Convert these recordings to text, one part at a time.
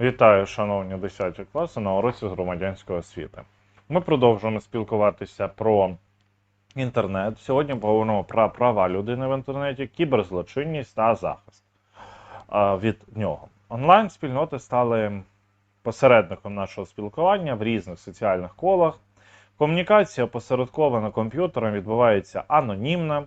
Вітаю, шановні 10 класи на уроці з громадянської освіти. Ми продовжуємо спілкуватися про інтернет. Сьогодні поговоримо про права людини в інтернеті, кіберзлочинність та захист від нього. Онлайн-спільноти стали посередником нашого спілкування в різних соціальних колах. Комунікація посередкована комп'ютером відбувається анонімно.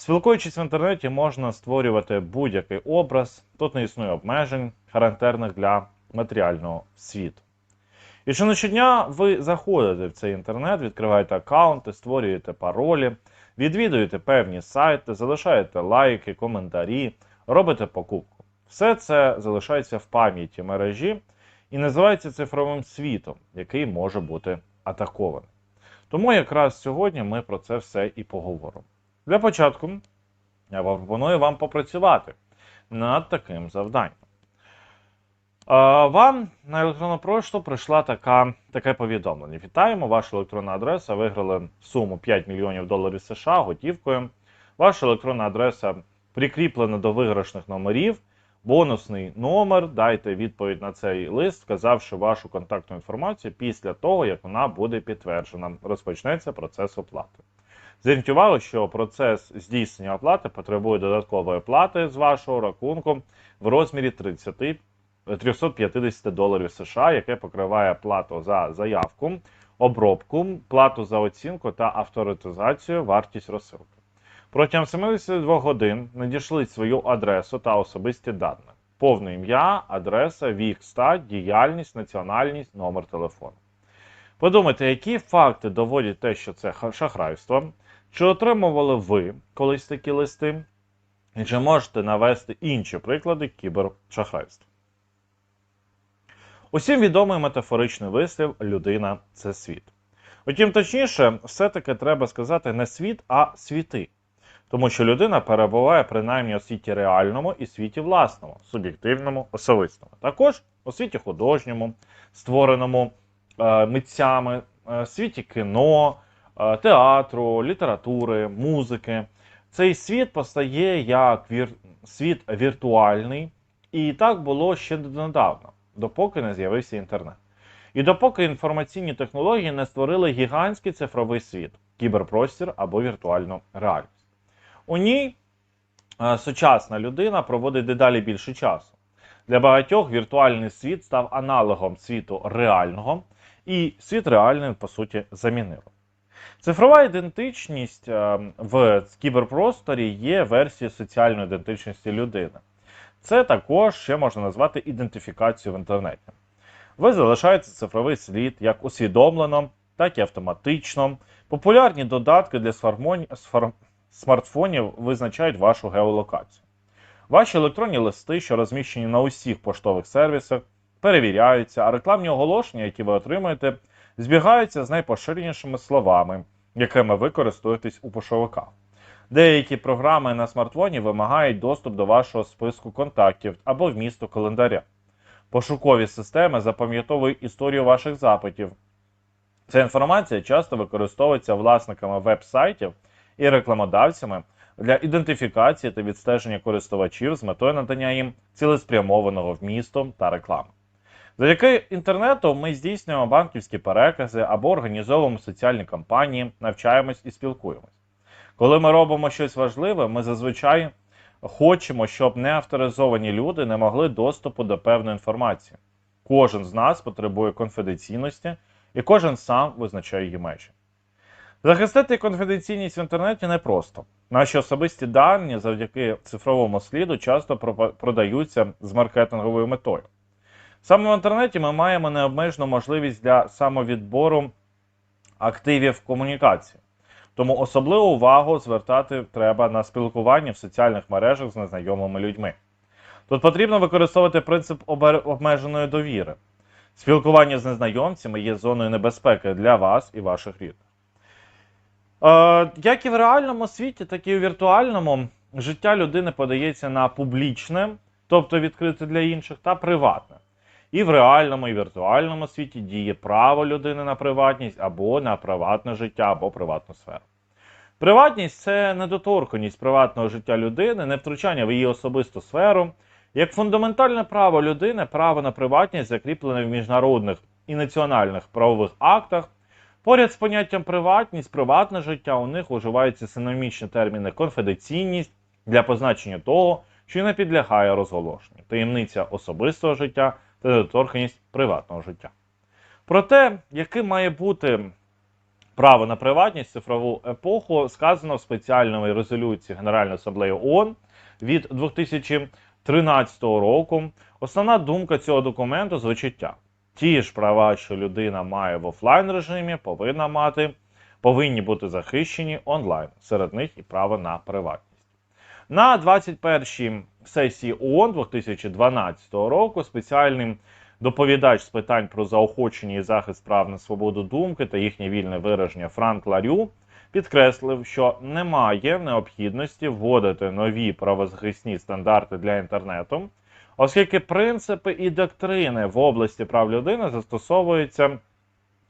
Спілкуючись в інтернеті, можна створювати будь-який образ, тут не існує обмежень, характерних для матеріального світу. І що щодня ви заходите в цей інтернет, відкриваєте аккаунти, створюєте паролі, відвідуєте певні сайти, залишаєте лайки, коментарі, робите покупку. Все це залишається в пам'яті мережі і називається цифровим світом, який може бути атакований. Тому якраз сьогодні ми про це все і поговоримо. Для початку я пропоную вам попрацювати над таким завданням. Вам на електронну пошту прийшла така, таке повідомлення. Вітаємо, ваша електронна адреса виграли суму 5 мільйонів доларів США готівкою. Ваша електронна адреса прикріплена до виграшних номерів. Бонусний номер. Дайте відповідь на цей лист, вказавши вашу контактну інформацію після того, як вона буде підтверджена. Розпочнеться процес оплати. Зверніть увагу, що процес здійснення оплати потребує додаткової плати з вашого рахунку в розмірі 30 350 доларів США, яке покриває плату за заявку, обробку, плату за оцінку та авторитизацію, вартість розсилки. Протягом 72 годин надішліть свою адресу та особисті дані. Повне ім'я, адреса, вік, стать, діяльність, національність, номер телефону. Подумайте, які факти доводять те, що це шахрайство, чи отримували ви колись такі листи, і чи можете навести інші приклади кібершахрайства. Усім відомий метафоричний вислів людина це світ. Утім, точніше, все-таки треба сказати не світ, а світи. Тому що людина перебуває принаймні у світі реальному і світі власному, суб'єктивному, особистому. Також у світі художньому, створеному е, митцями, е, світі кіно, театру, літератури, музики. Цей світ постає як вір... світ віртуальний, і так було ще недавно, допоки не з'явився інтернет. І допоки інформаційні технології не створили гігантський цифровий світ, кіберпростір або віртуальну реальність. У ній е, сучасна людина проводить дедалі більше часу. Для багатьох віртуальний світ став аналогом світу реального, і світ реальний, по суті, замінив. Цифрова ідентичність е, в кіберпросторі є версією соціальної ідентичності людини. Це також ще можна назвати ідентифікацією в інтернеті. Ви залишаєте цифровий слід як усвідомлено, так і автоматично. Популярні додатки для смартфонів визначають вашу геолокацію. Ваші електронні листи, що розміщені на усіх поштових сервісах, перевіряються, а рекламні оголошення, які ви отримуєте, збігаються з найпоширенішими словами, якими ви користуєтесь у пошовиках. Деякі програми на смартфоні вимагають доступ до вашого списку контактів або вмісту календаря. Пошукові системи запам'ятовують історію ваших запитів. Ця інформація часто використовується власниками веб-сайтів і рекламодавцями для ідентифікації та відстеження користувачів з метою надання їм цілеспрямованого вмісту та реклами. Завдяки інтернету ми здійснюємо банківські перекази або організовуємо соціальні кампанії, навчаємось і спілкуємось. Коли ми робимо щось важливе, ми зазвичай хочемо, щоб неавторизовані люди не могли доступу до певної інформації. Кожен з нас потребує конфіденційності, і кожен сам визначає її межі. Захистити конфіденційність в інтернеті непросто. Наші особисті дані завдяки цифровому сліду часто продаються з маркетинговою метою. Саме в інтернеті ми маємо необмежену можливість для самовідбору активів комунікації. Тому особливу увагу звертати треба на спілкування в соціальних мережах з незнайомими людьми. Тут потрібно використовувати принцип обмеженої довіри. Спілкування з незнайомцями є зоною небезпеки для вас і ваших рідних. Е, як і в реальному світі, так і у віртуальному життя людини подається на публічне, тобто відкрите для інших, та приватне. І в реальному, і віртуальному світі діє право людини на приватність або на приватне життя, або приватну сферу. Приватність це недоторканість приватного життя людини, не втручання в її особисту сферу, Як фундаментальне право людини, право на приватність закріплене в міжнародних і національних правових актах. Поряд з поняттям приватність, приватне життя у них уживаються синонімічні терміни конфіденційність для позначення того, що не підлягає розголошенню, таємниця особистого життя та недоторканність приватного життя. Про те, яким має бути право на приватність цифрову епоху, сказано в спеціальній резолюції Генеральної асамблеї ООН від 2013 року. Основна думка цього документу звучить так. Ті ж права, що людина має в офлайн режимі, повинна мати, повинні бути захищені онлайн. Серед них і право на приватність. На 21-й сесії ООН 2012 року спеціальним доповідач з питань про заохочення і захист прав на свободу думки та їхнє вільне вираження Франк Ларю підкреслив, що немає необхідності вводити нові правозахисні стандарти для інтернету, оскільки принципи і доктрини в області прав людини застосовуються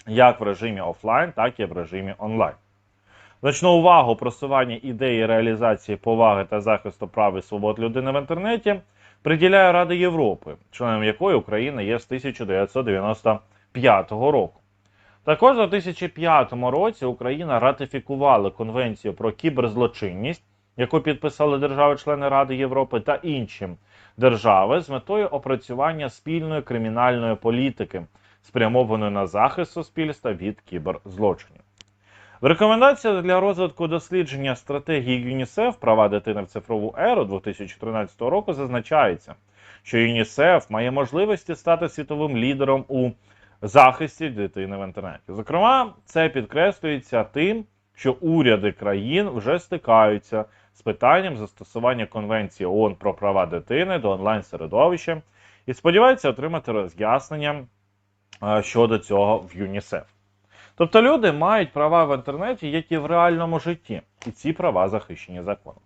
як в режимі офлайн, так і в режимі онлайн. Значну увагу просування ідеї реалізації поваги та захисту прав і свобод людини в інтернеті приділяє Рада Європи, членом якої Україна є з 1995 року. Також у 2005 році Україна ратифікувала Конвенцію про кіберзлочинність, яку підписали держави-члени Ради Європи та інші держави з метою опрацювання спільної кримінальної політики, спрямованої на захист суспільства від кіберзлочинів. В рекомендаціях для розвитку дослідження стратегії ЮНІСЕФ права дитини в цифрову еру 2013 року зазначається, що ЮНІСЕФ має можливості стати світовим лідером у захисті дитини в інтернеті. Зокрема, це підкреслюється тим, що уряди країн вже стикаються з питанням застосування Конвенції ООН про права дитини до онлайн-середовища і сподіваються отримати роз'яснення е, щодо цього в ЮНІСЕФ. Тобто люди мають права в інтернеті, як і в реальному житті, і ці права захищені законом.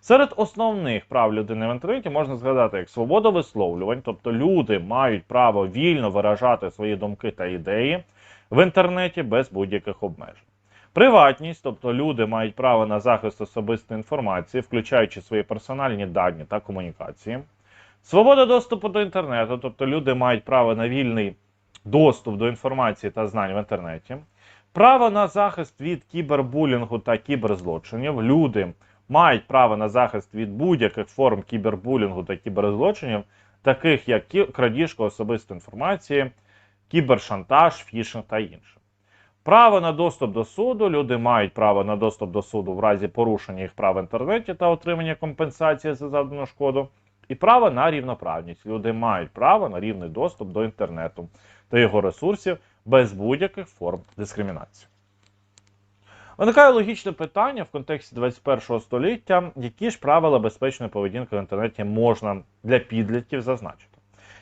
Серед основних прав людини в інтернеті можна згадати як свобода висловлювань, тобто люди мають право вільно виражати свої думки та ідеї в інтернеті без будь-яких обмежень. Приватність, тобто люди мають право на захист особистої інформації, включаючи свої персональні дані та комунікації. Свобода доступу до інтернету, тобто люди мають право на вільний доступ до інформації та знань в інтернеті. Право на захист від кібербулінгу та кіберзлочинів. Люди мають право на захист від будь-яких форм кібербулінгу та кіберзлочинів, таких як крадіжка особистої інформації, кібершантаж, фішинг та інше. Право на доступ до суду. Люди мають право на доступ до суду в разі порушення їх прав в інтернеті та отримання компенсації за завдану шкоду. І право на рівноправність. Люди мають право на рівний доступ до інтернету та його ресурсів без будь-яких форм дискримінації. Виникає логічне питання в контексті 21 століття, які ж правила безпечної поведінки в інтернеті можна для підлітків зазначити.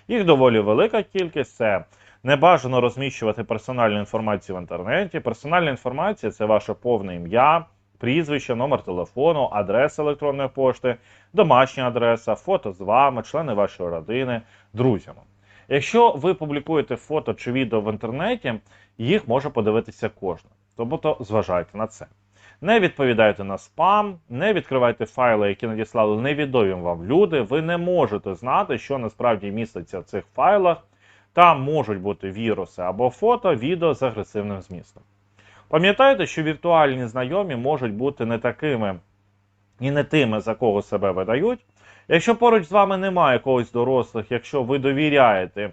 Їх доволі велика кількість це не бажано розміщувати персональну інформацію в інтернеті. Персональна інформація це ваше повне ім'я, прізвище, номер телефону, адреса електронної пошти, домашня адреса, фото з вами, члени вашої родини, друзями. Якщо ви публікуєте фото чи відео в інтернеті, їх може подивитися кожен. Тобто зважайте на це. Не відповідайте на спам, не відкривайте файли, які надіслали невідомі вам люди. Ви не можете знати, що насправді міститься в цих файлах. Там можуть бути віруси або фото, відео з агресивним змістом. Пам'ятайте, що віртуальні знайомі можуть бути не такими і не тими, за кого себе видають. Якщо поруч з вами немає когось дорослих, якщо ви довіряєте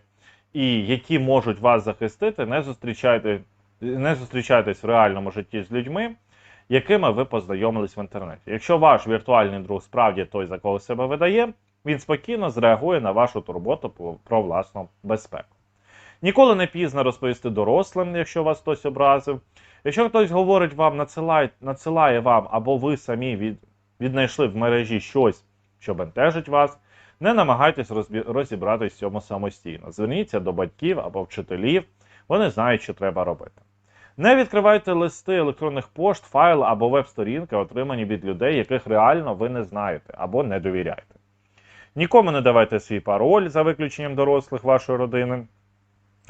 і які можуть вас захистити, не зустрічайте, не зустрічайтесь в реальному житті з людьми, якими ви познайомились в інтернеті. Якщо ваш віртуальний друг справді той, за кого себе видає, він спокійно зреагує на вашу турботу про власну безпеку. Ніколи не пізно розповісти дорослим, якщо вас хтось образив. Якщо хтось говорить вам, надсилає, надсилає вам, або ви самі від, віднайшли в мережі щось, що бентежить вас, не намагайтесь розібратись в цьому самостійно. Зверніться до батьків або вчителів, вони знають, що треба робити. Не відкривайте листи електронних пошт, файл або веб-сторінки, отримані від людей, яких реально ви не знаєте або не довіряєте. Нікому не давайте свій пароль за виключенням дорослих вашої родини.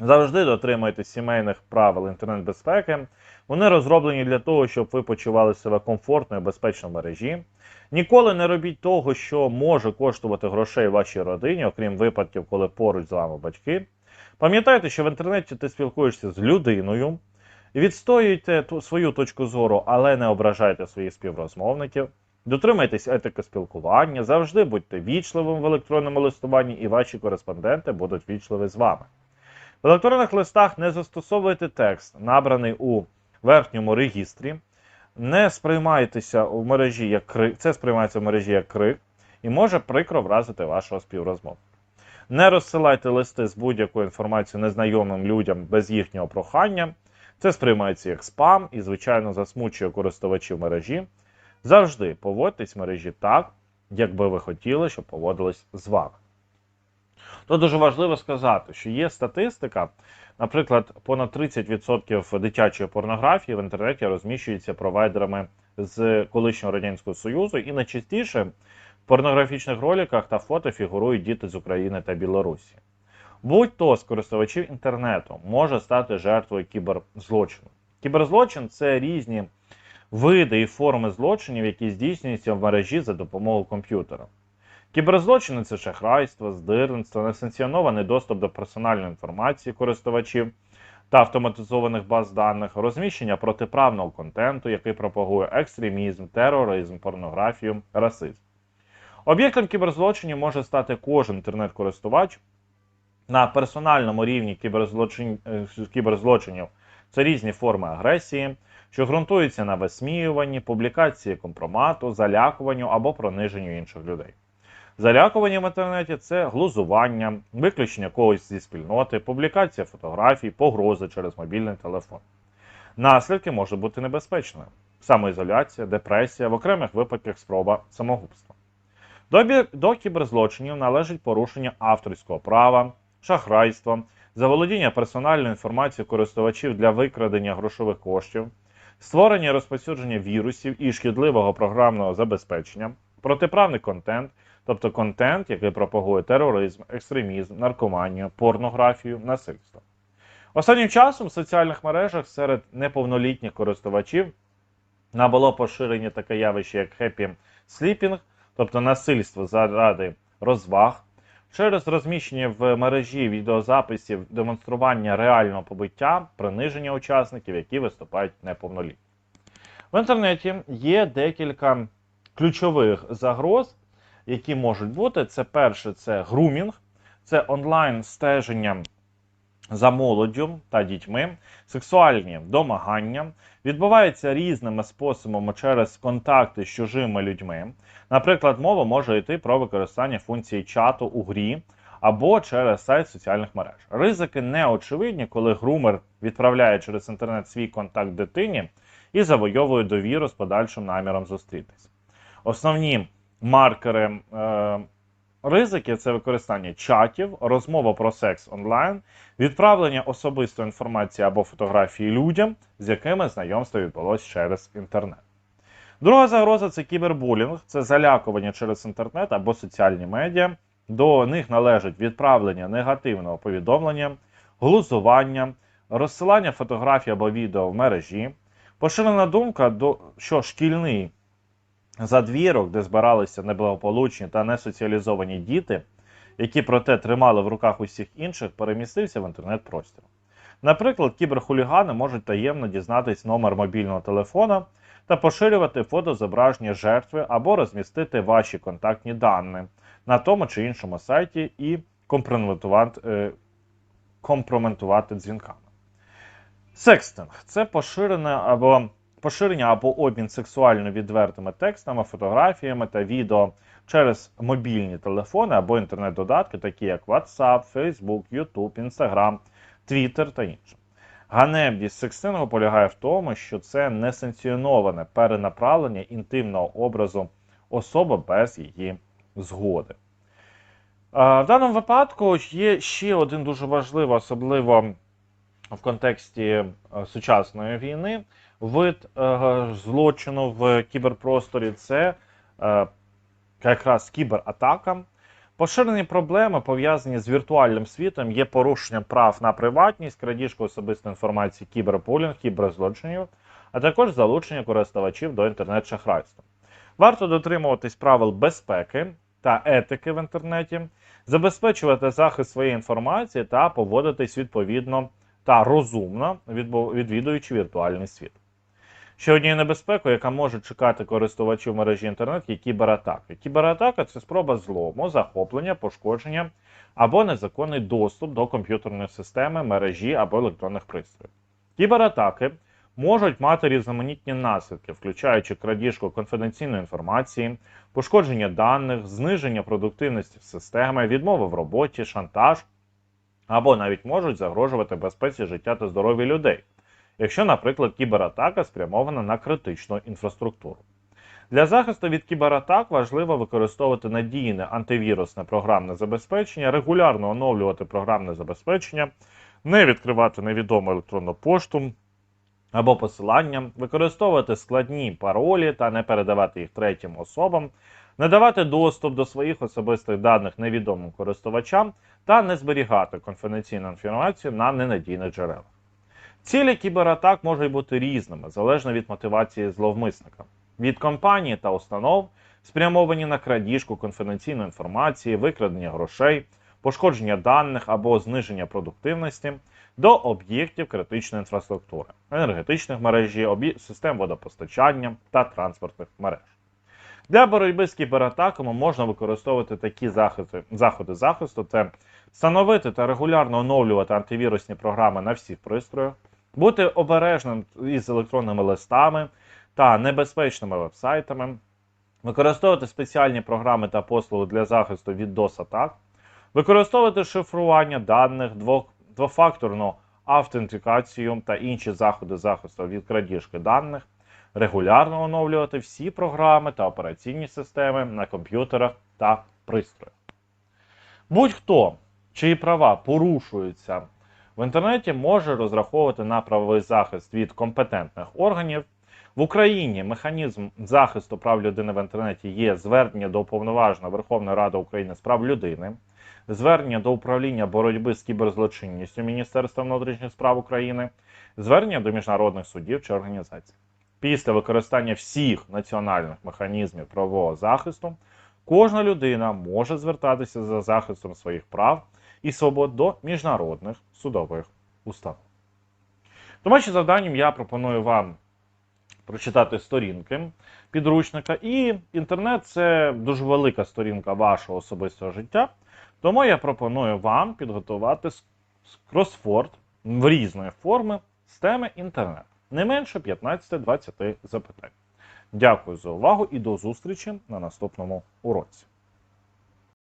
Завжди дотримуйтесь сімейних правил інтернет-безпеки. Вони розроблені для того, щоб ви почували себе комфортно і безпечно в мережі. Ніколи не робіть того, що може коштувати грошей вашій родині, окрім випадків, коли поруч з вами батьки. Пам'ятайте, що в інтернеті ти спілкуєшся з людиною, відстоюйте свою точку зору, але не ображайте своїх співрозмовників. Дотримайтесь етики спілкування, завжди будьте вічливим в електронному листуванні, і ваші кореспонденти будуть вічливі з вами. В електронних листах не застосовуйте текст, набраний у верхньому регістрі. Не сприймайтеся в мережі як крик, це сприймається в мережі як крик і може прикро вразити вашого співрозмовника. Не розсилайте листи з будь-якою інформацією незнайомим людям без їхнього прохання. Це сприймається як спам і, звичайно, засмучує користувачів мережі. Завжди поводьтесь в мережі так, як би ви хотіли, щоб поводились з вами. То дуже важливо сказати, що є статистика, наприклад, понад 30% дитячої порнографії в інтернеті розміщується провайдерами з колишнього Радянського Союзу, і найчастіше в порнографічних роликах та фото фігурують діти з України та Білорусі. Будь-то з користувачів інтернету може стати жертвою кіберзлочину. Кіберзлочин це різні види і форми злочинів, які здійснюються в мережі за допомогою комп'ютера. Кіберзлочини це шахрайство, здирництво, несанкціонований доступ до персональної інформації користувачів та автоматизованих баз даних, розміщення протиправного контенту, який пропагує екстремізм, тероризм, порнографію, расизм. Об'єктом кіберзлочинів може стати кожен інтернет-користувач на персональному рівні кіберзлочин... е, кіберзлочинів. Це різні форми агресії, що ґрунтуються на висміюванні, публікації компромату, залякуванню або приниженню інших людей. Залякування в інтернеті це глузування, виключення когось зі спільноти, публікація фотографій, погрози через мобільний телефон. Наслідки можуть бути небезпечними: самоізоляція, депресія, в окремих випадках спроба самогубства. До, до кіберзлочинів належить порушення авторського права, шахрайство, заволодіння персональною інформацією користувачів для викрадення грошових коштів, створення і розповсюдження вірусів і шкідливого програмного забезпечення, протиправний контент, тобто контент, який пропагує тероризм, екстремізм, наркоманію, порнографію, насильство. Останнім часом в соціальних мережах серед неповнолітніх користувачів набуло поширення таке явище, як хеппі сліпінг, тобто насильство заради розваг, через розміщення в мережі відеозаписів демонстрування реального побиття, приниження учасників, які виступають неповнолітні. В інтернеті є декілька ключових загроз, які можуть бути. Це перше, це грумінг, це онлайн стеження за молоддю та дітьми, сексуальні домагання, відбуваються різними способами через контакти з чужими людьми. Наприклад, мова може йти про використання функції чату у грі або через сайт соціальних мереж. Ризики неочевидні, коли грумер відправляє через інтернет свій контакт дитині і завойовує довіру з подальшим наміром зустрітись. Основні маркери е, ризики це використання чатів, розмова про секс онлайн, відправлення особистої інформації або фотографії людям, з якими знайомство відбулося через інтернет. Друга загроза це кібербулінг, це залякування через інтернет або соціальні медіа. До них належить відправлення негативного повідомлення, глузування, розсилання фотографій або відео в мережі. Поширена думка, що шкільний задвірок, де збиралися неблагополучні та несоціалізовані діти, які проте тримали в руках усіх інших, перемістився в інтернет-простір. Наприклад, кіберхулігани можуть таємно дізнатись номер мобільного телефона та поширювати фото зображення жертви або розмістити ваші контактні дані на тому чи іншому сайті і компрометувати, е, дзвінками. Секстинг це поширене або поширення або обмін сексуально відвертими текстами, фотографіями та відео через мобільні телефони або інтернет-додатки, такі як WhatsApp, Facebook, YouTube, Instagram, Twitter та інше. Ганебність секстингу полягає в тому, що це несанкціоноване перенаправлення інтимного образу особи без її згоди. Е, В даному випадку є ще один дуже важливий, особливо в контексті е, сучасної війни, вид е, злочину в кіберпросторі це е, якраз кібератака. Поширені проблеми, пов'язані з віртуальним світом, є порушенням прав на приватність, крадіжку особистої інформації, кіберпулінг, кіберзлочинів, а також залучення користувачів до інтернет-шахрайства. Варто дотримуватись правил безпеки та етики в інтернеті, забезпечувати захист своєї інформації та поводитись відповідно та розумно, відвідуючи віртуальний світ. Ще однією небезпекою, яка може чекати користувачів мережі інтернет, є кібератаки. Кібератака це спроба злому, захоплення, пошкодження або незаконний доступ до комп'ютерної системи, мережі або електронних пристроїв. Кібератаки можуть мати різноманітні наслідки, включаючи крадіжку конфіденційної інформації, пошкодження даних, зниження продуктивності системи, відмови в роботі, шантаж або навіть можуть загрожувати безпеці життя та здоров'я людей якщо, наприклад, кібератака спрямована на критичну інфраструктуру. Для захисту від кібератак важливо використовувати надійне антивірусне програмне забезпечення, регулярно оновлювати програмне забезпечення, не відкривати невідому електронну пошту або посилання, використовувати складні паролі та не передавати їх третім особам, не давати доступ до своїх особистих даних невідомим користувачам та не зберігати конфіденційну інформацію на ненадійних джерелах. Цілі кібератак можуть бути різними, залежно від мотивації зловмисника. Від компаній та установ, спрямовані на крадіжку конфіденційної інформації, викрадення грошей, пошкодження даних або зниження продуктивності, до об'єктів критичної інфраструктури, енергетичних мережі, систем водопостачання та транспортних мереж. Для боротьби з кібератаками можна використовувати такі заходи, заходи захисту: це встановити та регулярно оновлювати антивірусні програми на всіх пристроях, бути обережним із електронними листами та небезпечними вебсайтами, використовувати спеціальні програми та послуги для захисту від DOS-атак, використовувати шифрування даних, двофакторну автентикацію та інші заходи захисту від крадіжки даних, регулярно оновлювати всі програми та операційні системи на комп'ютерах та пристроях. Будь-хто, чиї права порушуються в інтернеті, може розраховувати на правовий захист від компетентних органів. В Україні механізм захисту прав людини в інтернеті є звернення до уповноваженого Верховної Ради України з прав людини, звернення до управління боротьби з кіберзлочинністю Міністерства внутрішніх справ України, звернення до міжнародних судів чи організацій. Після використання всіх національних механізмів правового захисту кожна людина може звертатися за захистом своїх прав і свобод до міжнародних судових установ. Домашнім завданням я пропоную вам прочитати сторінки підручника. І інтернет це дуже велика сторінка вашого особистого життя. Тому я пропоную вам підготувати кросфорд в різної форми з теми інтернет. Не менше 15-20 запитань. Дякую за увагу і до зустрічі на наступному уроці.